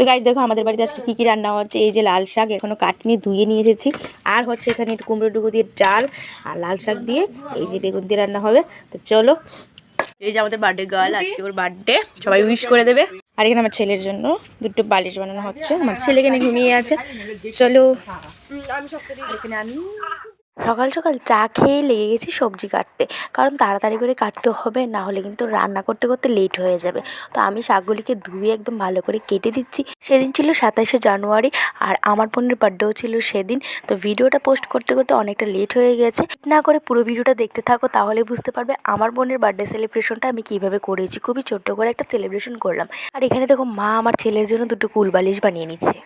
তো গাইজ দেখো আমাদের বাড়িতে আজকে কী কী রান্না হচ্ছে? এই যে লাল শাক এখনও কাটিনি, ধুয়ে নিয়ে এসেছি। আর হচ্ছে এখানে একটু কুমড়ো ডুবো দিয়ে ডাল আর লাল শাক দিয়ে এই যে বেগুন দিয়ে রান্না হবে। তো চলো, এই যে আমাদের বার্থডে গার্ল আজকে ওর বার্থডে সবাই উইশ করে দেবে। আর এখানে আমার ছেলের জন্য দুটো বালিশ বানানো হচ্ছে। আমার ছেলে এখানে ঘুমিয়ে আছে। চলো এখানে আমি সকাল সকাল চা খেয়ে লেগে গেছি সবজি কাটতে। কারণ তাড়াতাড়ি করে কাটতে হবে, না হলে কিন্তু রান্না করতে করতে লেট হয়ে যাবে। তো আমি শাকগুলিকে ধুয়ে একদম ভালো করে কেটে দিচ্ছি। সেদিন ছিল সাতাশে জানুয়ারি আর আমার বোনের বার্থডেও ছিল সেদিন। তো ভিডিওটা পোস্ট করতে করতে অনেকটা লেট হয়ে গেছে। না করে পুরো ভিডিওটা দেখতে থাকো, তাহলে বুঝতে পারবে আমার বোনের বার্থডে সেলিব্রেশনটা আমি কীভাবে করেছি। খুবই ছোট্ট করে একটা সেলিব্রেশন করলাম। আর এখানে দেখো মা আমার ছেলের জন্য দুটো কুলবালিশ বানিয়ে নিচ্ছে।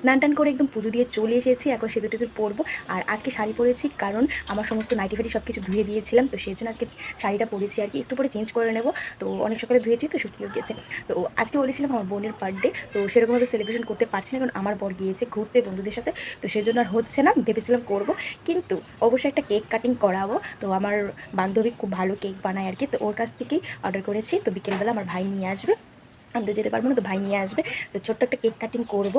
স্নান টান করে একদম পুজো দিয়ে চলে এসেছি, এখন সেতু টেতু পরবো। আর আজকে শাড়ি পরেছি কারণ আমার সমস্ত নাইটি ফাইটি সব কিছু ধুয়ে দিয়েছিলাম, তো সেই জন্য আজকে শাড়িটা পরেছি আর কি। একটু পরে চেঞ্জ করে নেব। তো অনেক সকালে ধুয়েছি, তো শুকিয়ে গেছে। তো আজকে বলেছিলাম আমার বোনের বার্থডে তো সেরকমভাবে সেলিব্রেশন করতে পারছি না, কারণ আমার বর গিয়েছে ঘুরতে বন্ধুদের সাথে, তো সেই জন্য আর হচ্ছে না, ভেবেছিলাম করব। কিন্তু অবশ্যই একটা কেক কাটিং করাবো। তো আমার বান্ধবী খুব ভালো কেক বানায় আর কি, তো ওর কাছ থেকেই অর্ডার করেছি। তো বিকেলবেলা আমার ভাই নিয়ে আসবে। আমি তো যেতে পারব না, তো ভাই নিয়ে আসবে। তো ছোট্ট একটা কেক কাটিং করব।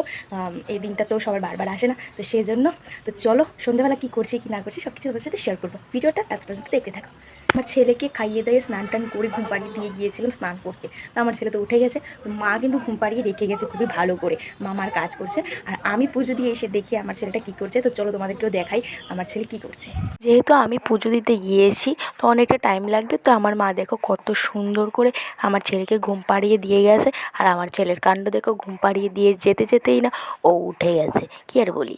এই দিনটা তো সবার বারবার আসে না, তো সেই জন্য তো চলো সন্ধ্যাবেলা কী করছি, কি না করছি সব কিছু তোমার সাথে শেয়ার করব। ভিডিওটা এত পর্যন্ত দেখতে থাকো। আমার ছেলেকে খাইয়ে দিয়ে স্নান টান করে ঘুম পাড়িয়ে দিয়ে গিয়েছিলাম স্নান করতে। তো আমার ছেলে তো উঠে গেছে, তো মা কিন্তু ঘুম পাড়িয়ে রেখে গেছে খুবই ভালো করে। মা আমার কাজ করছে, আর আমি পুজো দিয়ে এসে দেখি আমার ছেলেটা কী করছে, তো চলো তোমাদেরকেও দেখাই আমার ছেলে কী করছে। যেহেতু আমি পুজো দিতে গিয়েছি, তো অনেকটা টাইম লাগবে, তো আমার মা দেখো কত সুন্দর করে আমার ছেলেকে ঘুম পাড়িয়ে দিয়ে গেছে, আর আমার ছেলের কাণ্ড দেখো ঘুম পাড়িয়ে দিয়ে যেতে যেতেই না, ও উঠে গেছে, কি আর বলি।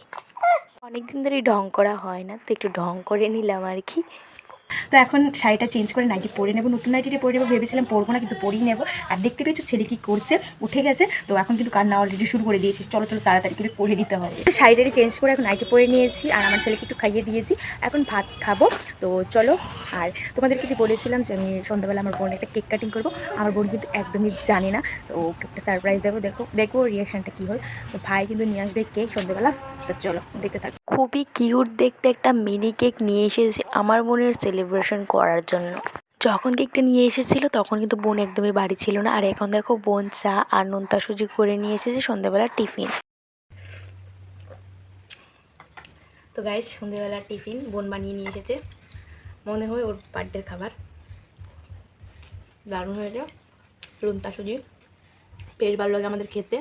অনেক দিন ধরেই ঢং করা হয় না, তো একটু ঢং করে নিলাম আর কি। তো এখন শাড়িটা চেঞ্জ করে নাইটি পরে নেব। নতুন নাইটিটা পরে নেব। ভেবেছিলাম পরবো না, কিন্তু পরেই নেব। আর দেখতে পেয়েছ ছেলে কি করছে? উঠে গেছে। তো এখন কিন্তু কান্না অলরেডি শুরু করে দিয়েছি। চলো চলো, তাড়াতাড়ি করে পরে দিতে হবে। শাড়িটারি চেঞ্জ করে এখন নাইটি পরে নিয়েছি। আর আমার ছেলেকে একটু খাইয়ে দিয়েছি। এখন ভাত খাব। তো চলো, আর তোমাদেরকে যে বলেছিলাম যে আমি সন্ধ্যাবেলা আমার বোন একটা কেক কাটিং করব, আমার বোন কিন্তু একদমই জানে না। তো ওকে একটা সারপ্রাইজ দেবো। দেখো দেখব রিয়াকশানটা কী হয়। তো ভাই কিন্তু নিয়ে আসবে কেক সন্ধ্যাবেলা। তো চলো দেখতে থাকো। খুবই কিউট দেখতে একটা মিনি কেক নিয়ে এসেছে আমার বোনের সেলিব্রেশন করার জন্য। যখন কেকটা নিয়ে এসেছিল তখন কিন্তু বোন একদমই বাড়ি ছিল না। আর এখন দেখো বোন চা আর নোনতা সুজি করে নিয়ে এসেছে সন্ধ্যাবেলা টিফিন। তো গাইজ সন্ধ্যেবেলা টিফিন বোন বানিয়ে নিয়ে এসেছে। মনে হয় ওর বার্থডের খাবার। দারুণ হয়েছে। রুন্তা সুজি। বেশ ভালো লাগে আমাদের খেতে।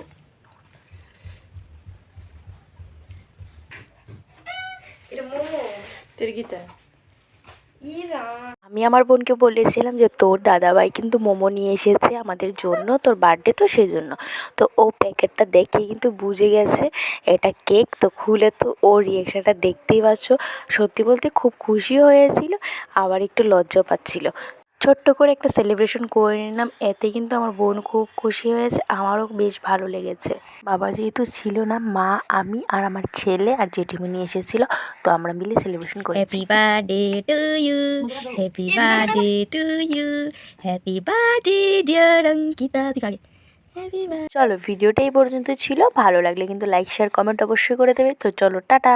আমি আমার বোনকে বলেছিলাম যে তোর দাদাভাই কিন্তু মোমো নিয়ে এসেছে আমাদের জন্য তোর বার্থডে তো সেই জন্য তো ও প্যাকেটটা দেখে কিন্তু বুঝে গেছে এটা কেক। তো খুলে তো ও রিয়েকশানটা দেখতেই পাচ্ছ। সত্যি বলতে খুব খুশি হয়েছিল আবার একটু লজ্জা পাচ্ছিল। ছোট্ট করে একটা সেলিব্রেশন করে নিলাম এতে কিন্তু আমার বোন খুব খুশি হয়েছে আমারও বেশ ভালো লেগেছে বাবা যেহেতু ছিল না মা আমি আর আমার ছেলে আর জেঠিমনি এসেছিল তো আমরা মিলে celebration you. Happy birthday to you. Happy birthday dear Ankita. ঠিক আগে Happy birthday. চলো ভিডিওটা এই পর্যন্ত ছিল ভালো লাগলে কিন্তু লাইক শেয়ার কমেন্ট অবশ্যই করে দেবে তো চলো টাটা